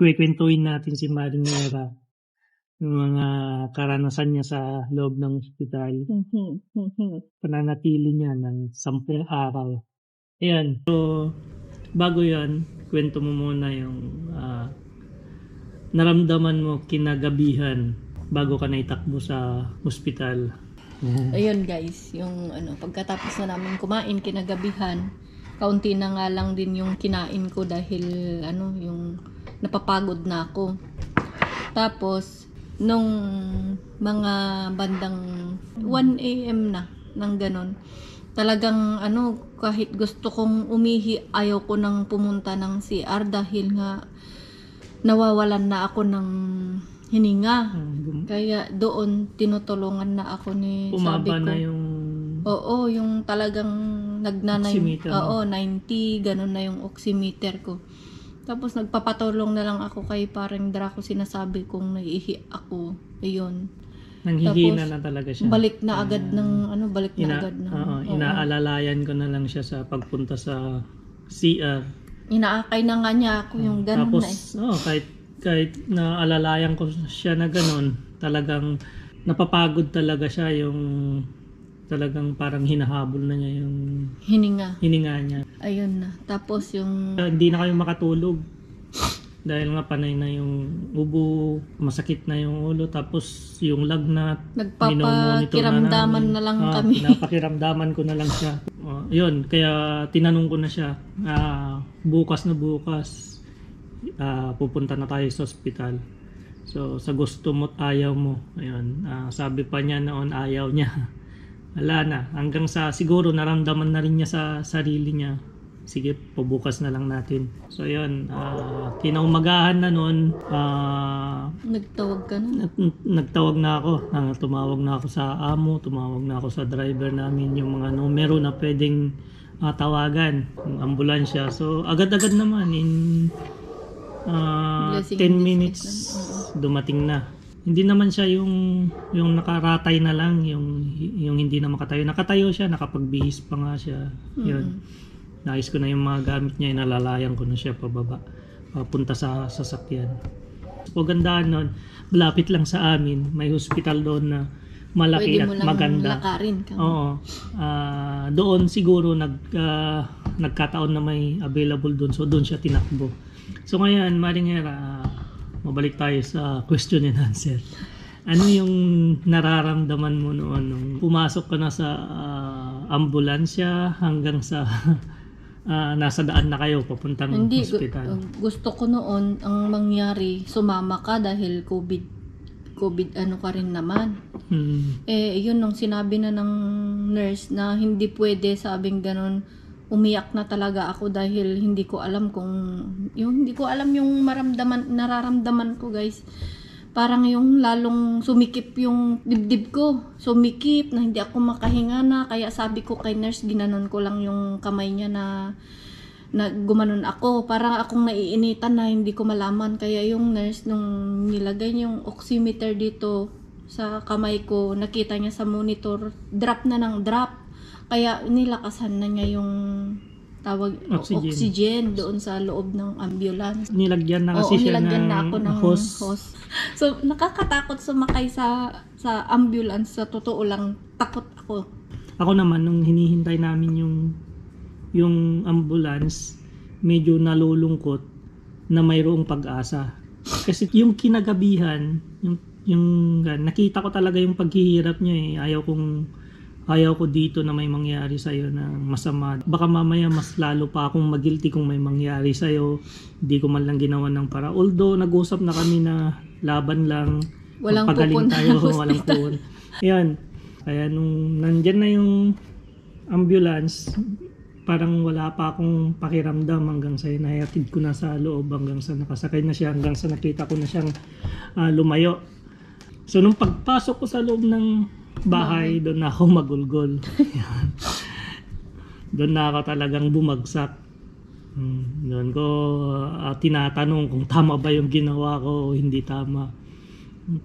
kwekwentuhin natin si Marinera yung mga karanasan niya sa loob ng ospital. Pananatili niya ng sampung araw. Ayan. So, bago yan, kwento mo muna yung ah, naramdaman mo kinagabihan bago ka naitakbo sa ospital. Ayun guys, yung ano, pagkatapos na namin kumain kinagabihan, kaunti na nga lang din yung kinain ko dahil ano, yung napapagod na ako. Tapos, nung mga bandang 1 a.m. na, ng ganon, talagang ano, kahit gusto kong umihi, ayaw ko nang pumunta ng CR dahil nga nawawalan na ako ng hininga. Bum- Kaya doon tinutulungan na ako ni sabi Umaba ko. na yung Oo, yung talagang nagnanay. Oximeter. Oo, 90, ganun na yung oximeter ko. Tapos nagpapatulong na lang ako kay parang Draco sinasabi kong naiihi ako. Ayun. nanghihina Tapos, na talaga siya. Balik na agad ng ano, balik na Ina, agad ng. oo, oo. inaalalayan ko na lang siya sa pagpunta sa CR. Inaakay na nga niya ako yung ganun Tapos, na eh. oh, kahit, kahit naalalayan ko siya na ganun, talagang napapagod talaga siya yung talagang parang hinahabol na niya yung Hininga. hininga niya. Ayun na. Tapos yung Uh, hindi na kayo makatulog dahil nga panay na yung ubo, masakit na yung ulo, tapos yung lagnat, nagpapakiramdaman na lang Ah, kami. Napakiramdaman ko na lang siya. Oh, yun, kaya tinanong ko na siya, ah, bukas na bukas, ah, pupunta na tayo sa ospital. So, sa gusto mo ayaw mo. Ayun, ah, sabi pa niya noon ayaw niya. Wala na. Hanggang sa siguro naramdaman na rin niya sa sarili niya. Sige, pabukas na lang natin. So, yun. ah, kinaumagahan na noon, ah, Nagtawag ka na. Nag- nagtawag na ako, Ah, tumawag na ako sa amo, tumawag na ako sa driver namin yung mga numero na pwedeng ah, tawagan, yung ambulansya. So agad-agad naman in Blessing 10 in minutes dumating na. Hindi naman siya yung yung nakaratay na lang, yung yung hindi na makatayo. Nakatayo siya, nakapagbihis pa nga siya. Yun. Nais ko na yung mga gamit niya, inalalayan ko na siya pababa, papunta sa sasakyan. O gandaan nun, malapit lang sa amin, may hospital doon na malaki Pwede at mo lang maganda. lakarin ka. Oo. Ah, doon siguro nag ah, nagkataon na may available doon. So doon siya tinakbo. So ngayon, Maringera, ah, mabalik tayo sa question and answer. Ano yung nararamdaman mo noon nung pumasok ka na sa ah, ambulansya hanggang sa ah, nasa daan na kayo papuntang Hindi, gu- hospital? gusto ko noon ang mangyari, sumama ka dahil COVID, COVID ano ka rin naman. Hmm. Eh, yun nung sinabi na ng nurse na hindi pwede, sabing ganun, umiyak na talaga ako dahil hindi ko alam kung, yung hindi ko alam yung maramdaman, nararamdaman ko guys. Parang yung lalong sumikip yung dibdib ko. Sumikip na hindi ako makahinga na. Kaya sabi ko kay nurse, ginanon ko lang yung kamay niya na na gumanon ako. Parang akong naiinitan na hindi ko malaman. Kaya yung nurse, nung nilagay yung oximeter dito sa kamay ko, nakita niya sa monitor, drop na ng drop. Kaya nilakasan na niya yung tawag Oxygen. oxygen, doon sa loob ng ambulance. Nilagyan na Oo, kasi siya ng nilagyan na ako ng hose. hose. So, nakakatakot sumakay sa sa ambulance. Sa totoo lang, takot ako. Ako naman, nung hinihintay namin yung yung ambulance, medyo nalulungkot na mayroong pag-asa. Kasi yung kinagabihan, yung, yung nakita ko talaga yung paghihirap niya eh. Ayaw kong ayaw ko dito na may mangyari sa iyo na masama. Baka mamaya mas lalo pa akong magilty kung may mangyari sa iyo. Hindi ko man lang ginawa ng para. Although nag-usap na kami na laban lang, Walang pupunta tayo, ng walang pupunta. Yan. Kaya nung nandyan na yung ambulance, parang wala pa akong pakiramdam hanggang sa inayatid ko na sa loob, hanggang sa nakasakay na siya, hanggang sa nakita ko na siyang ah, lumayo. So nung pagpasok ko sa loob ng bahay, doon na ako magulgol. Doon na ako talagang bumagsak. Hmm, doon ko ah, tinatanong kung tama ba yung ginawa ko o hindi tama.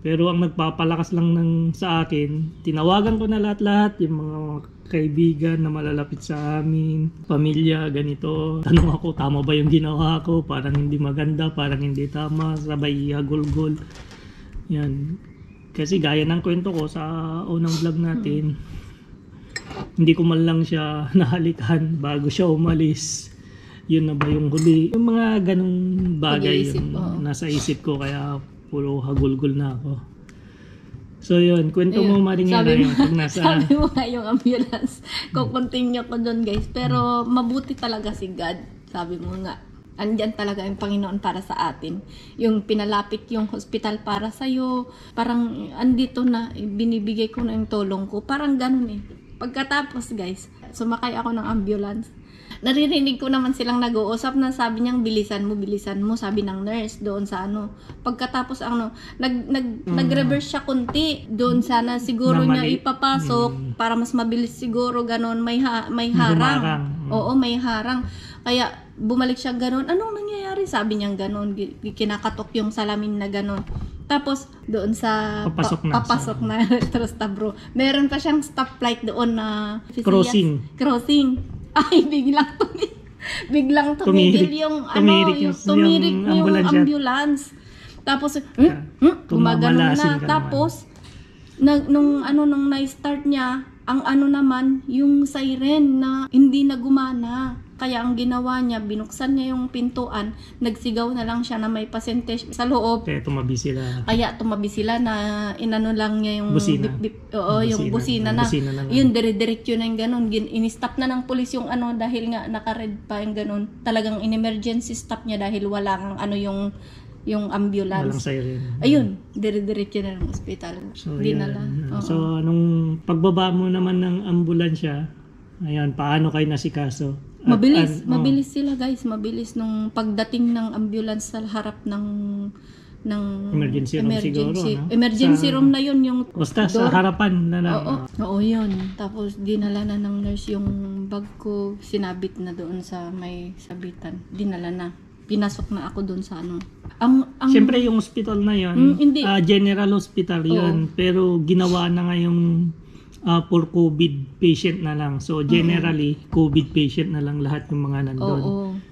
Pero ang nagpapalakas lang ng sa akin, tinawagan ko na lahat-lahat yung mga kaibigan na malalapit sa amin, pamilya, ganito. Tanong ako, tama ba yung ginawa ko? Parang hindi maganda, parang hindi tama, sabay hagulgol. Yan. Kasi gaya ng kwento ko sa unang vlog natin, hindi ko man lang siya nahalikan bago siya umalis. Yun na ba yung huli? Yung mga ganong bagay Pag-iisip, yung oo. nasa isip ko kaya puro hagulgol na ako. So yun, kwento mo Ayun. Maringera Sabi mo- yung pag nasa... Sabi mo nga yung ambulance. Kukontinue ko doon guys. Pero mabuti talaga si God. Sabi mo nga. Andyan talaga yung Panginoon para sa atin. Yung pinalapit yung hospital para sa'yo. Parang andito na, binibigay ko na yung tulong ko. Parang ganun eh. Pagkatapos guys, sumakay ako ng ambulance. Naririnig ko naman silang nag-uusap na sabi niyang bilisan mo, bilisan mo, sabi ng nurse doon sa ano. Pagkatapos ano, nag, nag, nag-reverse siya kunti doon sana siguro Na niya ipapasok para mas mabilis siguro ganon may ha, may harang. Mm. Oo, may harang. Kaya bumalik siya ganon. Anong nangyayari? Sabi niya ganon. Gi- Kinakatok yung salamin na ganon. Tapos doon sa Papasok na papasok sa- na Trustabro. Meron pa siyang stoplight doon na Crossing. crossing. Ay, biglang tumigil. Biglang tumigil yung ano, tumirik yung, yung- tumirik yung yung, ambulance. Tapos, hmm? Hmm? Tumamalasin na. Tapos, nag, nung ano, nung na-start niya, ang ano naman, yung siren na hindi na gumana. Kaya ang ginawa niya, binuksan niya yung pintuan, nagsigaw na lang siya na may pasyente sa loob. Kaya tumabi sila. Kaya tumabi sila na inano lang niya yung Busina. bip, bip, oo, yung busina na. Busina na. Yun, dire-diretso na yung ganun. In-stop na ng pulis yung ano dahil nga naka-red pa yung ganun. Talagang in-emergency stop niya dahil walang ano yung yung Walang ambulance. siren. Ayun, dire-diretso na ng ospital. So, Dinala. yan. Oo. So, nung pagbaba mo naman ng ambulansya, ayan, paano kayo nasikaso? Mabilis, an- oh, mabilis sila guys, mabilis nung pagdating ng ambulance sa harap ng ng Emergency room siguro, no? Emergency Sa- room na yun yung Basta sa door. harapan na lang. Oo, oo yun. Tapos dinala na ng nurse yung bag ko, sinabit na doon sa may sabitan. Dinala na. Pinasok na ako doon sa ano. Ang, ang, Siyempre yung hospital na yon, Mm, hindi. ah, general hospital yon, pero ginawa na nga yung ah, for COVID patient na lang. So generally, COVID patient na lang lahat yung mga oo, nandun.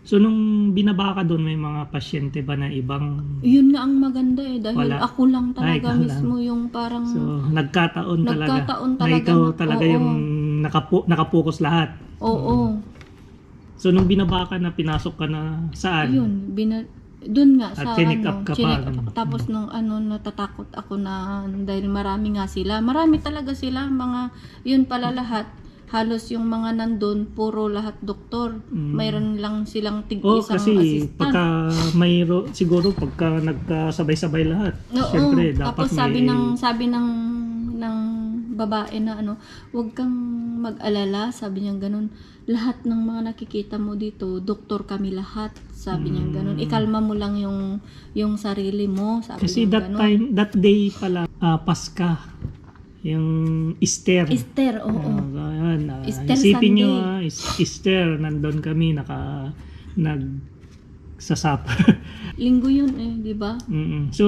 So nung binaba ka doon, may mga pasyente ba na ibang Yun nga ang maganda eh. Dahil Wala. ako lang Ay, talaga ikaw lang. mismo yung parang... So, nagkataon talaga. Nagkataon Na talaga ikaw na- talaga oo. yung nakapo, nakapokus lahat. oo. So, nung binaba ka na, pinasok ka na saan? Ayun, bina, dun nga At sa chinik ano, up ka pa, chinik up ganun. ako. Tapos nung ano, natatakot ako na dahil marami nga sila. Marami talaga sila, mga, yun pala lahat. Halos yung mga nandun, puro lahat doktor. Mm. Mayroon lang silang tig Oh, isang kasi assistant. pagka may ro- siguro pagka nagkasabay-sabay lahat, Oo, syempre dapat tapos may sabi ng sabi ng ng babae na ano, huwag kang mag-alala, sabi niya ganun. Lahat ng mga nakikita mo dito, doktor kami lahat, sabi niya ganun. Ikalma mo lang yung yung sarili mo, sabi kasi niya that ganun. time that day pala ah, Paska yung Easter. Esther, oo. Ah, so, ayan, ah, Easter isipin nyo, Sunday. ah, is- Easter, nandun kami, naka, nag, sasap. Linggo yun eh, di ba? Mm-mm. So,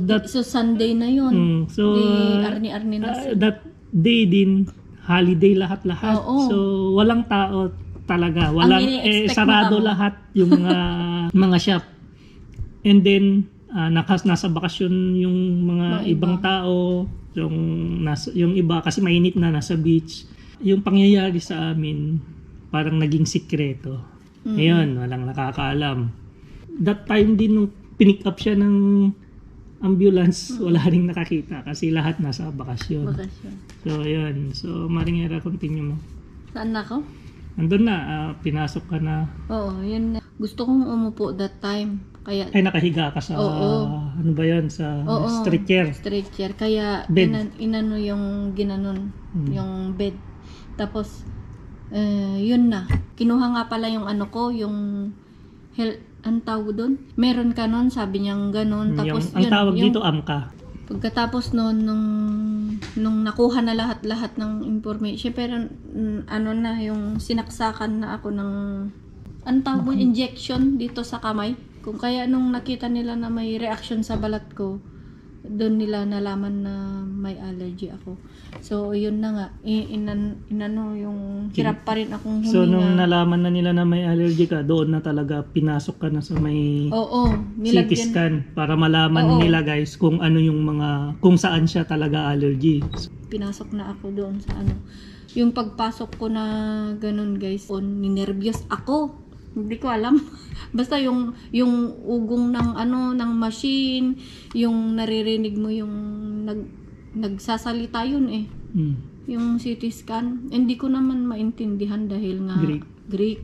that, So Sunday na yun. mm, so, Di ah, arni-arni na ah, that day din, holiday lahat-lahat. Oo. So, walang tao talaga. Walang, eh, sarado lahat yung mga, mga shop. And then, ah, nakas, nasa bakasyon yung mga Mga iba. ibang tao, yung, nasa, yung iba, kasi mainit na, nasa beach. Yung pangyayari sa amin, parang naging sikreto. Mm. Ngayon, walang nakakaalam. That time din nung pinick up siya ng ambulance, wala ring nakakita kasi lahat nasa bakasyon. Bakasyon. So, ayun. So, Maringera, continue mo. Saan na ako? Andun na, ah, pinasok ka na. Oo, yun na. Gusto kong umupo that time. Kaya Ay, nakahiga ka sa, Oo. ano ba yun, sa Oo. stretcher. stretcher. Kaya Bed. inan, inano yung ginanon, Hmm. yung bed. Tapos, eh, yun na. Kinuha nga pala yung ano ko, yung hel, ang tawag doon? Meron ka nun, sabi niyang ganon. Tapos, yung, ang yun, tawag yung, dito, amka. Pagkatapos noon, nung, nung nakuha na lahat-lahat ng information, pero mm, ano na, yung sinaksakan na ako ng, ang tawag mo, injection dito sa kamay. Kung kaya nung nakita nila na may reaction sa balat ko, doon nila nalaman na may allergy ako. So, yun na nga. Inan, inano yung hirap pa rin akong huminga. So nung nalaman na nila na may allergy ka, doon na talaga pinasok ka na sa may Oo, CT nilagyan. scan para malaman Oo. nila guys kung ano yung mga kung saan siya talaga allergy. Pinasok na ako doon sa ano. Yung pagpasok ko na ganun guys, on, ninervyos ako. Hindi ko alam. Basta yung yung ugong ng ano ng machine, yung naririnig mo yung nag nagsasalita yun eh. Mm. Yung CT scan, hindi ko naman maintindihan dahil nga Greek. Greek.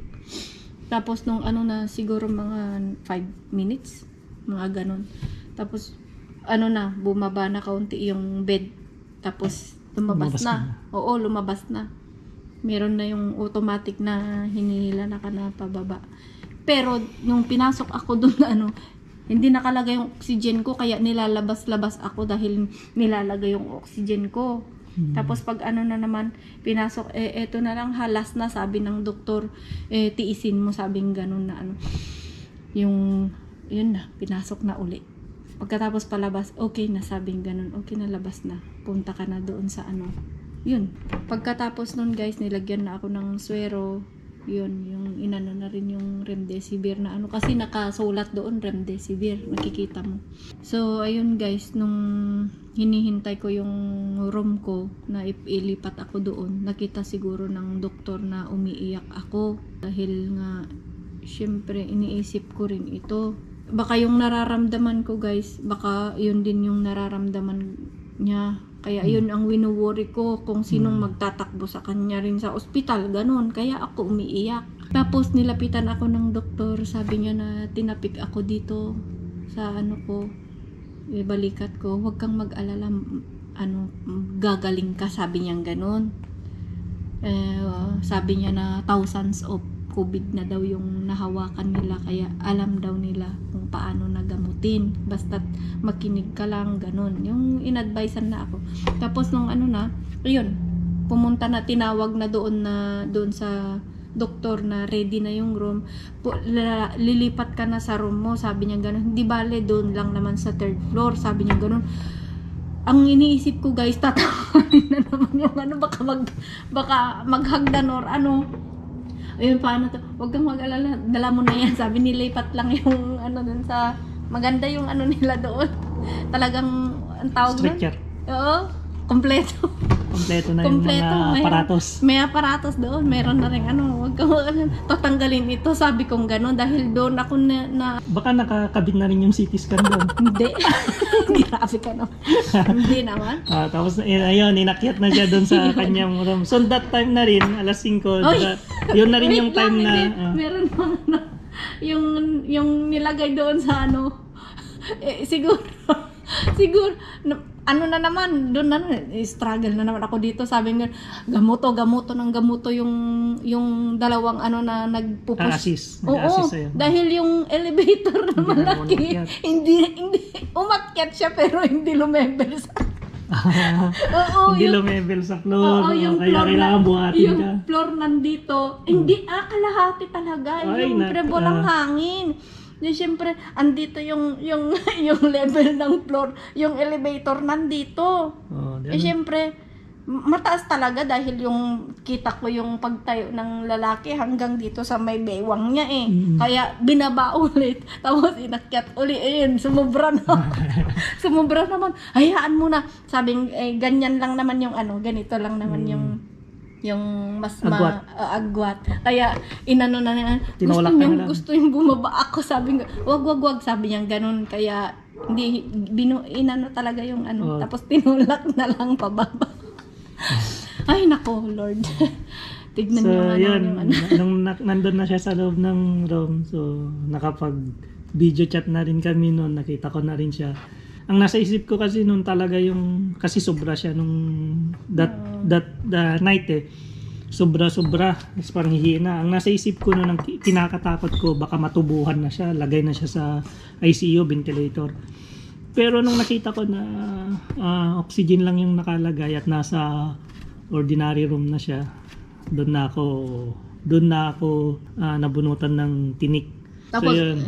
Tapos nung ano na siguro mga 5 minutes, mga ganun. Tapos ano na, bumaba na kaunti yung bed. Tapos lumabas, Lumabas na. na. Oo, lumabas na. Meron na yung automatic na hinihila na ka na pababa. Pero nung pinasok ako doon ano, hindi nakalagay yung oxygen ko kaya nilalabas-labas ako dahil nilalagay yung oxygen ko. Mm. Tapos pag ano na naman, pinasok, eh, eto na lang, halas na, sabi ng doktor, eh, tiisin mo, sabing ganun na ano. Yung, yun na, pinasok na uli. Pagkatapos palabas, okay na, sabing ganun, okay na, labas na. Punta ka na doon sa ano. Yun. Pagkatapos nun guys, nilagyan na ako ng swero. Yun, yung inano na rin yung remdesivir na ano. Kasi nakasulat doon remdesivir, nakikita mo. So, ayun guys, nung hinihintay ko yung room ko na ip- ilipat ako doon, nakita siguro ng doktor na umiiyak ako. Dahil nga, syempre, iniisip ko rin ito. Baka yung nararamdaman ko guys, baka yun din yung nararamdaman niya. Kaya yun ang winuworry ko kung sinong magtatakbo sa kanya rin sa ospital, ganun. Kaya ako umiiyak. Tapos nilapitan ako ng doktor, sabi niya na tinapik ako dito sa ano ko, eh, balikat ko, huwag kang mag-alala, ano, gagaling ka, sabi niya ganun. Eh, sabi niya na thousands of COVID na daw yung nahawakan nila, kaya alam daw nila kung paano nagamutin. Basta't makinig ka lang, ganun. Yung inadvisean na ako. Tapos nung ano na, ayun, pumunta na, tinawag na doon na, doon sa doktor na ready na yung room, pu- la- lilipat ka na sa room mo, sabi niya ganun. Hindi bale, doon lang naman sa third floor, sabi niya ganun. Ang iniisip ko guys, tatawagin na naman yung ano, baka mag, baka maghagdan or ano. Ayun, paano to? Huwag kang mag-alala, dala mo na yan. Sabi nilipat lang yung ano dun sa, maganda yung ano nila doon. Talagang, ang tawag? Stretcher. Oo, kompleto. Kompleto na yung Kompleto, mga mayroon. aparatos. May aparatos doon. Meron na rin ano, wag kang tatanggalin ito. Sabi kong gano'n dahil doon ako na, na Baka nakakabit na rin yung CT scan doon. hindi. Grabe ka naman. hindi naman. Ah, tapos ayun, inakyat na siya doon sa kanyang room. So that time na rin, alas 5, Oy! Yun na rin Wait yung time lang, na hindi. ah, Meron ano, yung, yung nilagay doon sa ano, eh, siguro, siguro, na- ano na naman, doon na, eh, struggle na naman ako dito. Sabi nga, gamuto, gamuto ng gamuto yung, yung dalawang ano na nagpupush. assist. Oo, sa'yo. dahil yung elevator na malaki, hindi, hindi, umakyat siya pero hindi lumember sa, oo, Hindi yung, lumevel sa floor. Oo, yung kaya floor kailangan na, buhatin yung ka. floor nandito, hindi, ah, kalahati talaga. Ay, yung nak- pre, walang ah. hangin. Yung siyempre, andito yung, yung, yung level ng floor, yung elevator nandito. Oh, Eh, ganun. siyempre, mataas talaga dahil yung kita ko yung pagtayo ng lalaki hanggang dito sa may bewang niya eh. Mm. Kaya binaba ulit. Tapos inakyat uli. Ayun, sumubra na. sumubra naman. Hayaan mo na. Sabing, eh, ganyan lang naman yung ano, ganito lang naman Mm. yung yung mas Agwat. ma ah, agwat. Kaya inano na niya, gusto niya, gusto yung bumaba ako. Sabi nga, wag wag wag sabi niya ganun. Kaya hindi binu inano talaga yung ano. Oh. Tapos tinulak na lang pababa. Ay nako, Lord. Tignan So, niyo nga yun. naman Nung na- nandun na siya sa loob ng room, so nakapag video chat na rin kami noon, nakita ko na rin siya. Ang nasa isip ko kasi noon talaga yung, kasi sobra siya nung that, that the night eh. Sobra, sobra. Is parang hihina. Ang nasa isip ko noon, ang ki- kinakatakot ko, baka matubuhan na siya, lagay na siya sa ICU, ventilator. Pero nung nakita ko na ah, oxygen lang yung nakalagay at nasa ordinary room na siya, doon na ako doon na ako ah, nabunutan ng tinik. Tapos, so yun.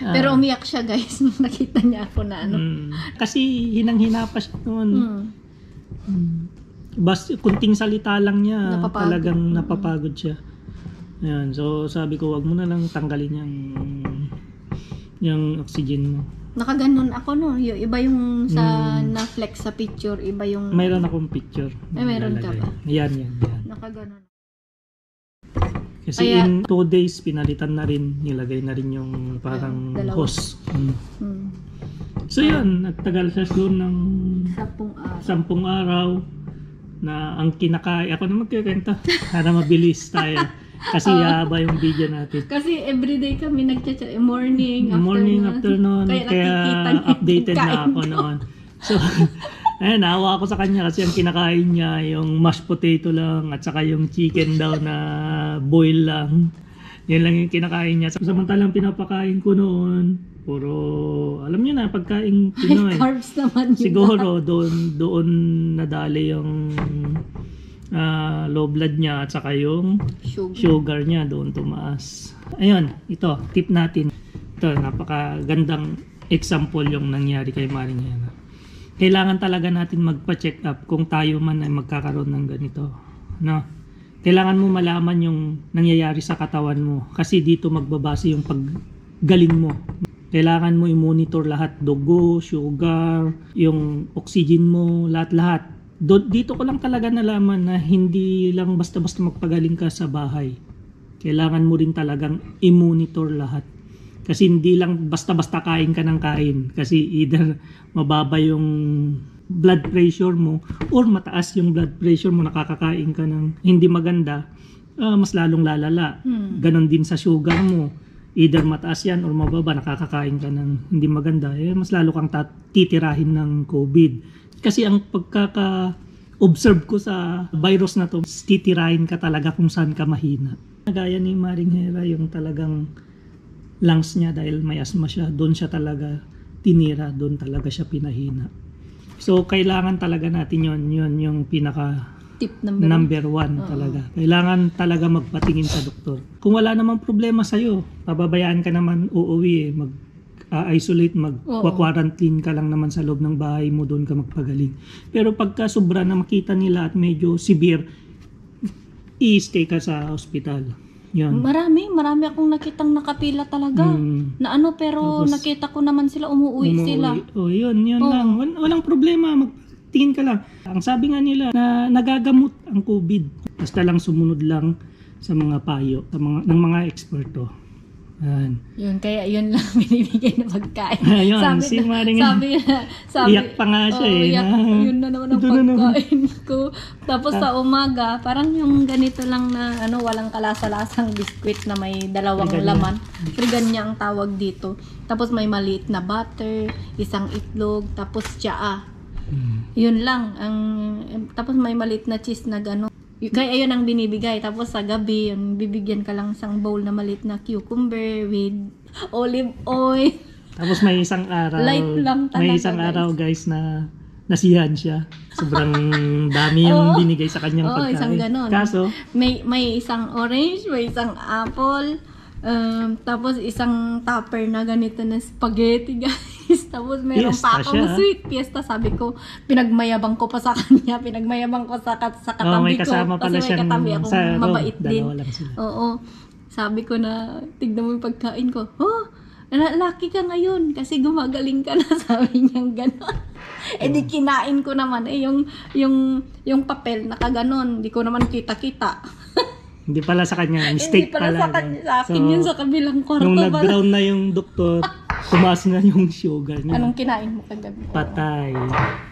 Pero umiyak siya guys nung nakita niya ako na ano. Mm. Kasi hinang-hina pa siya noon. Hmm. Mm. Bas, kunting salita lang niya, Napapagod. talagang Mm. napapagod siya. Ayan, so sabi ko, wag mo na lang tanggalin yung yung oxygen mo. Nakaganon ako no. Yung iba yung sa Hmm. na-flex sa picture, iba yung Mayroon akong picture. Ay, mayroon ka ba? Yan, yan, yan. nakaganon. Kasi Kaya- in two days, pinalitan na rin, nilagay na rin yung parang dalawa. hose. Mm. Hmm. So yun, nagtagal siya doon ng Sapong araw. sampung araw na ang kinakain. Ako na magkikwento para mabilis tayo. Kasi haba yung video natin. Kasi everyday kami nagchat morning, afternoon. Morning, afternoon, Kaya kaya, updated na ako ko. noon. So, ayun, naawa ako sa kanya kasi ang kinakain niya yung mashed potato lang at saka yung chicken daw na boil lang. Yan lang yung kinakain niya. Samantalang pinapakain ko noon, puro, alam niyo na, pagkain Pinoy. High carbs naman yun. Siguro doon doon nadali yung ah, low blood niya at saka yung Sugar. sugar niya doon tumaas. Ayun, ito, tip natin. Ito, napakagandang example yung nangyari kay Maring Hera. Kailangan talaga natin magpa-check up kung tayo man ay magkakaroon ng ganito. No? Kailangan mo malaman yung nangyayari sa katawan mo kasi dito magbabase yung paggaling mo. Kailangan mo i-monitor lahat, dugo, sugar, yung oxygen mo, lahat-lahat. Do- dito ko lang talaga nalaman na hindi lang basta-basta magpagaling ka sa bahay. Kailangan mo rin talagang i-monitor lahat. Kasi hindi lang basta-basta kain ka ng kain. Kasi either mababa yung blood pressure mo or mataas yung blood pressure mo, nakakakain ka ng hindi maganda, ah, mas lalong lalala. Hmm. Ganon din sa sugar mo. Either mataas yan or mababa, nakakakain ka ng hindi maganda, eh, mas lalo kang tat- titirahin ng COVID. Kasi ang pagkaka-observe ko sa virus na to, titirahin ka talaga kung saan ka mahina. Gaya ni Maring Hera, yung talagang lungs niya dahil may asthma siya, doon siya talaga tinira, doon talaga siya pinahina. So, kailangan talaga natin yon yun yung pinaka Tip number, number one talaga. Kailangan talaga magpatingin sa doktor. Kung wala namang problema sa'yo, pababayaan ka naman uuwi eh, mag isolate mag-quarantine ka lang naman sa loob ng bahay mo, doon ka magpagaling. Pero pagka sobra na makita nila at medyo severe, i-stay ka sa hospital. Yun. Marami, marami akong nakitang nakapila talaga. Mm. Na ano, pero Tapos, nakita ko naman sila umuwi, Umuwi. sila. Oh, yun, yun Oo. lang. Wal- walang problema. Magtingin ka lang. Ang sabi nga nila na nagagamot ang COVID. Basta lang sumunod lang sa mga payo sa mga, ng mga eksperto. Yan. Yun, kaya yun lang binibigay na pagkain. Ayun, si na- Maring- sabi, sabi, Iyak pa nga siya Oo, eh, iyak. na- yun na naman ang Ito na naman. pagkain ko. Tapos sa umaga, parang yung ganito lang na ano, walang kalasa-lasang biskwit na may dalawang Frigan niya. laman. Frigan niya ang tawag dito. Tapos may maliit na butter, isang itlog, tapos tsaa. Hmm. Yun lang. Ang, tapos may maliit na cheese na gano'n. Kaya yun ang binibigay. Tapos sa gabi, yun, bibigyan ka lang isang bowl na maliit na cucumber with olive oil. Tapos may isang araw. Light lang talaga, May isang guys. araw guys na nasiyahan siya. Sobrang dami yung Oo. binigay sa kanyang Oo, pagkain. isang ganon. Kaso, May, may isang orange, may isang apple, um, tapos isang tupper na ganito na spaghetti, guys. Tapos meron pa Fiesta akong siya. sweet fiesta. Sabi ko, pinagmayabang ko pa sa kanya. Pinagmayabang ko sa, kat- sa oh, katabi may ko. kasama pala Kasi may katabi sa room. mabait din. Lang sila. Oo. Sabi ko na, tignan mo yung pagkain ko. Oh, na- lucky ka ngayon kasi gumagaling ka na. Sabi niya gano'n. eh di kinain ko naman. Eh yung, yung, yung papel nakaganon. Di ko naman kita-kita. Hindi pala sa kanya. Mistake Hindi pala sa, pala. kanya, sa akin So, yun sa kabilang kwarto Nung nag-ground na yung doktor, tumaas na yung sugar niya. Anong kinain mo kagabi? Patay.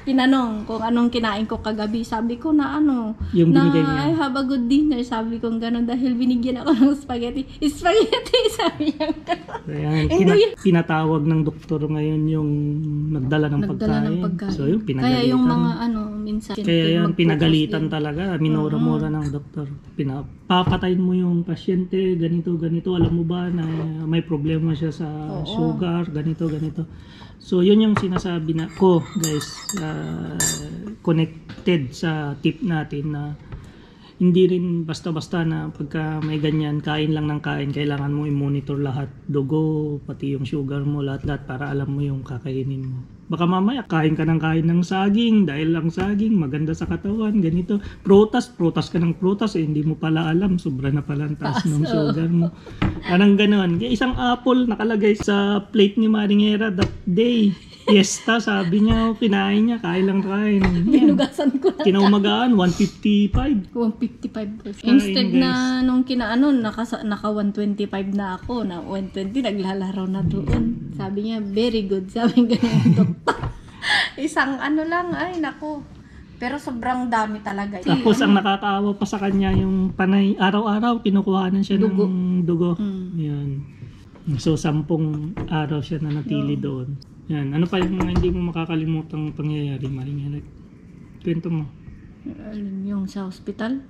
Tinanong kung anong kinain ko kagabi. Sabi ko na ano, Yung na niya. I have a good dinner. Sabi ko gano'n dahil binigyan ako ng spaghetti. Spaghetti! Sabi niya. Ayan, yun. pinatawag ng doktor ngayon yung nagdala ng Nagdala pagkain. ng pagkain. So yun, pinagalitan. Kaya yung mga ano, minsan. Kaya magpo-post pinagalitan din. talaga. Minura-mura ng doktor. Pina, papatayin mo yung pasyente, ganito, ganito. Alam mo ba na may problema siya sa Oo. sugar, ganito, ganito. So, yun yung sinasabi na ko, guys, uh, connected sa tip natin na hindi rin basta-basta na pagka may ganyan, kain lang ng kain, kailangan mo i-monitor lahat, dugo, pati yung sugar mo, lahat-lahat para alam mo yung kakainin mo. Baka mamaya kain ka ng kain ng saging dahil ang saging maganda sa katawan, ganito. Prutas, prutas ka ng prutas, eh, hindi mo pala alam, sobra na pala ang taas ng sugar mo. Anong ganon. Kaya isang apple nakalagay sa plate ni Maringera that day. Fiesta, sabi niya, oh, kinain niya, kain lang kain. Yan. Binugasan ko na. Kinaumagaan, 155. 155 pesos. Kain, Instead guys. na nung kinaano, naka, naka 125 na ako, na 120, naglalaro na doon. Sabi niya, very good. Sabi doktor. Isang ano lang, ay nako. Pero sobrang dami talaga. Tapos ang nakakaawa pa sa kanya yung panay, araw-araw kinukuhanan siya Dugo. ng dugo. Mm. Yan. So, sampung araw siya na natili doon. Yan. Ano pa yung mga hindi mo makakalimutang pangyayari, Maring Kwento mo. Alin yung sa hospital?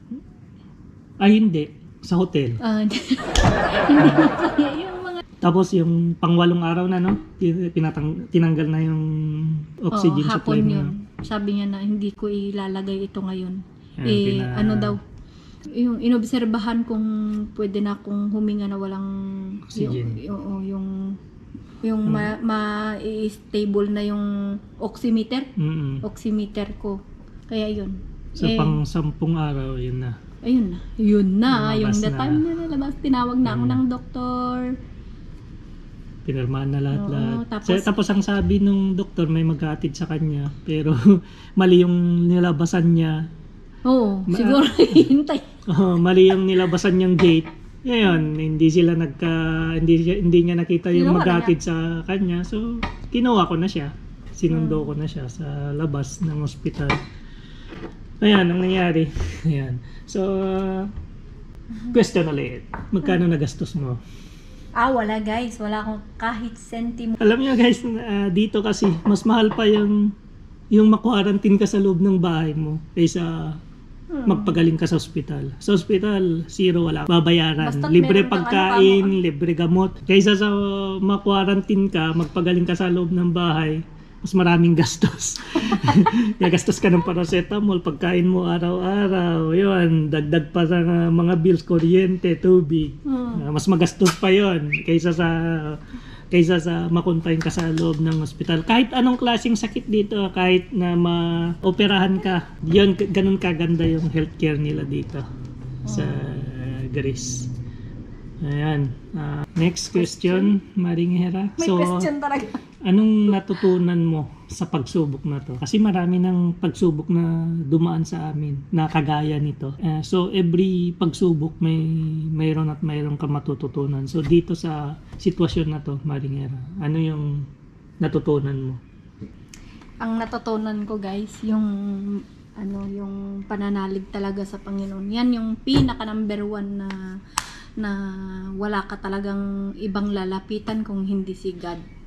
Ay, hindi. Sa hotel. Ah, hindi yung mga... Tapos yung pangwalong araw na, no? Pinatang, tinanggal na yung oxygen Oo, supply hapon mo. yun. Sabi niya na hindi ko ilalagay ito ngayon. Yan, eh, pina- ano daw, yung inobserbahan kung pwede na akong huminga na walang Oxygen. Yung, oo, yung yung ma, ma-stable na yung oximeter, Mm-mm. oximeter ko. Kaya yun. So, eh, pang sampung araw, yun na. ayun na. Yun na. Lumabas yung the na. time na nalabas, tinawag na ako Mm. ng doktor. Pinirmahan na lahat-lahat. Oo, tapos- Tapos, tapos ang sabi nung doktor may maghatid sa kanya, pero mali yung nilabasan niya. Oo, Ma- siguro hintay. Oh, mali yung nilabasan niyang gate. Ngayon, hindi sila nagka hindi siya- hindi niya nakita yung Kinuha na maghatid sa kanya. So, kinuha ko na siya. Sinundo Hmm. ko na siya sa labas ng ospital. Ayan, ang nangyari. Ayan. So, uh, question ulit. Magkano nagastos mo? Ah, wala guys. Wala akong kahit sentimo. Alam niyo guys, ah, dito kasi mas mahal pa yung yung makwarantin ka sa loob ng bahay mo kaysa Hmm. magpagaling ka sa ospital. Sa ospital, zero wala. Babayaran. Basta't libre meron kang pagkain, ano, libre gamot. Kaysa sa makwarantin ka, magpagaling ka sa loob ng bahay, mas maraming gastos. Nagastos ka ng paracetamol, pagkain mo araw-araw. Yun, dagdag pa sa mga bills, kuryente, tubig. Hmm. Ah, mas magastos pa yon kaysa sa kaysa sa makonfine ka sa loob ng ospital. Kahit anong klaseng sakit dito, kahit na ma-operahan ka, yun, ganun kaganda yung healthcare nila dito sa Greece. Ayan. Ah, next question, Maring Hera. May question talaga. Anong natutunan mo sa pagsubok na to? Kasi marami ng pagsubok na dumaan sa amin na kagaya nito. Eh, so every pagsubok may mayroon at mayroon ka matututunan. So dito sa sitwasyon na to, Maringera, ano yung natutunan mo? Ang natutunan ko guys, yung ano, yung pananalig talaga sa Panginoon. Yan yung pinaka number one na na wala ka talagang ibang lalapitan kung hindi si God.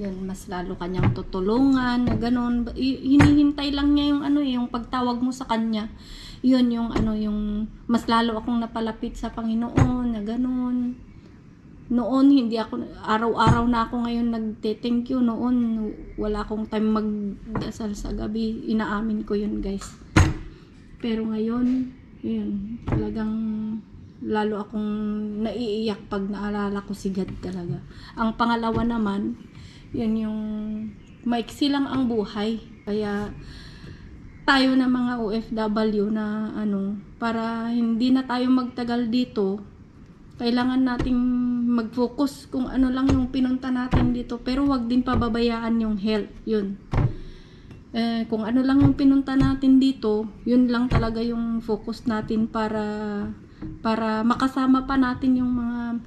Yan, mas lalo kanyang tutulungan, na ganun. Hinihintay lang niya yung ano, eh, yung pagtawag mo sa kanya. Yun yung ano, yung mas lalo akong napalapit sa Panginoon, na ganun. Noon, hindi ako, araw-araw na ako ngayon nagte-thank you. Noon, wala akong time magdasal sa gabi. Inaamin ko yun, guys. Pero ngayon, yun, talagang lalo akong naiiyak pag naalala ko si God talaga. Ang pangalawa naman, yun yung maiksi lang ang buhay. Kaya tayo na mga OFW na ano, para hindi na tayo magtagal dito, kailangan nating mag-focus kung ano lang yung pinunta natin dito. Pero wag din pababayaan yung health. Yun. Eh, kung ano lang yung pinunta natin dito, yun lang talaga yung focus natin para para makasama pa natin yung mga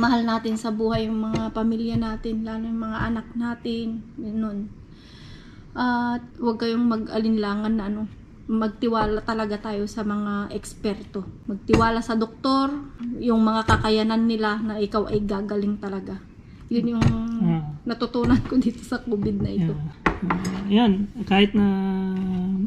mahal natin sa buhay, yung mga pamilya natin, lalo yung mga anak natin, ganun. At huwag kayong mag-alinlangan na ano, magtiwala talaga tayo sa mga eksperto. Magtiwala sa doktor, yung mga kakayanan nila na ikaw ay gagaling talaga. Yun yung natutunan ko dito sa COVID na ito. Yeah. Ah, yan, kahit na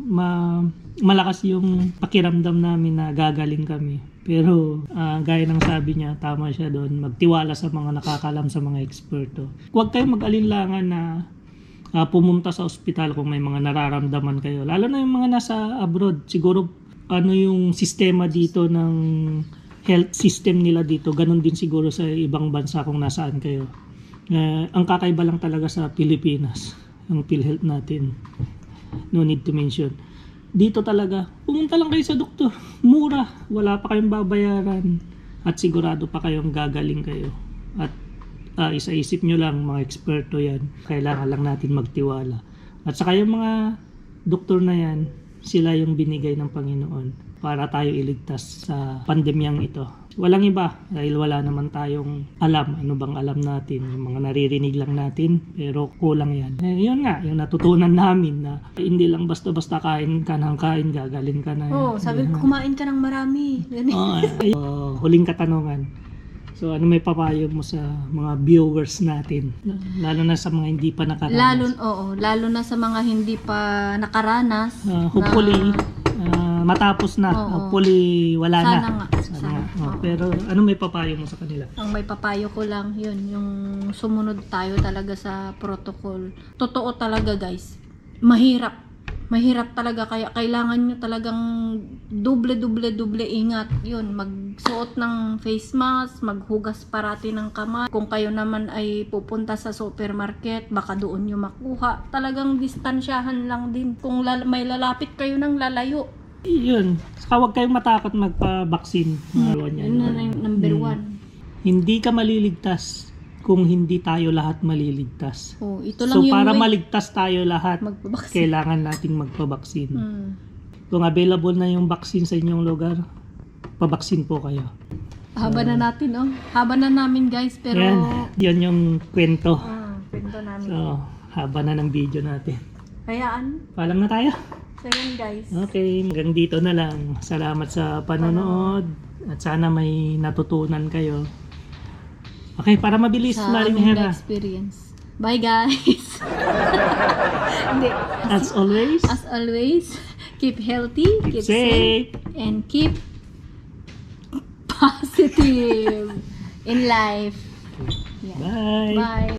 ma, malakas yung pakiramdam namin na gagaling kami. Pero ah, gaya ng sabi niya, tama siya doon, magtiwala sa mga nakakalam sa mga eksperto. Huwag kayong mag-alinlangan na ah, pumunta sa ospital kung may mga nararamdaman kayo. Lalo na yung mga nasa abroad, siguro ano yung sistema dito ng health system nila dito, ganun din siguro sa ibang bansa kung nasaan kayo. Eh, ang kakaiba lang talaga sa Pilipinas, ang PhilHealth natin. No need to mention. Dito talaga, pumunta lang kayo sa doktor. Mura, wala pa kayong babayaran. At sigurado pa kayong gagaling kayo. At ah, isa-isip nyo lang, mga eksperto yan. Kailangan lang natin magtiwala. At saka yung mga doktor na yan, sila yung binigay ng Panginoon para tayo iligtas sa pandemyang ito. Walang iba dahil wala naman tayong alam. Ano bang alam natin? Yung mga naririnig lang natin pero kulang yan. Eh, yun nga, yung natutunan namin na hindi lang basta-basta kain ka ng kain, gagaling ka na. Oo, sabi ko, kumain ka ng marami. Oo, eh. Oh, huling katanungan. So ano may papayo mo sa mga viewers natin? Lalo na sa mga hindi pa nakaranas. Lalo, oo, lalo na sa mga hindi pa nakaranas. Uh, hopefully, uh, matapos na. Oo. Hopefully, wala na. Sana nga. Sana. Sana. Oh, Oo. pero ano may papayo mo sa kanila? Ang may papayo ko lang, yun, yung sumunod tayo talaga sa protocol. Totoo talaga guys, mahirap. Mahirap talaga, kaya kailangan nyo talagang doble, doble, doble ingat. Yun, magsuot ng face mask, maghugas parati ng kamay. Kung kayo naman ay pupunta sa supermarket, baka doon nyo makuha. Talagang distansyahan lang din. Kung lal- may lalapit kayo ng lalayo, Yun. Saka huwag kayong matakot magpa-vaccine. Mga yan. yun na number Hmm. one. Hindi ka maliligtas kung hindi tayo lahat maliligtas. Oh, ito lang So yung para way maligtas tayo lahat, magpabaksin. kailangan nating magpa-vaccine. Hmm. Kung available na yung vaccine sa inyong lugar, pabaksin po kayo. Haba na natin, oh. Haba na namin, guys. Pero, Yan, yan yung kwento. ah, kwento namin. So, haba na ng video natin. Hayaan. Paalam na tayo. So, yun, guys. Okay, hanggang dito na lang. Salamat sa panonood at sana may natutunan kayo. Okay, para mabilis, Sa Maring Hera. experience. Bye, guys. Hindi. As always, As always, keep healthy, keep keep safe, safe. and keep positive in life. Yeah. Bye. Bye.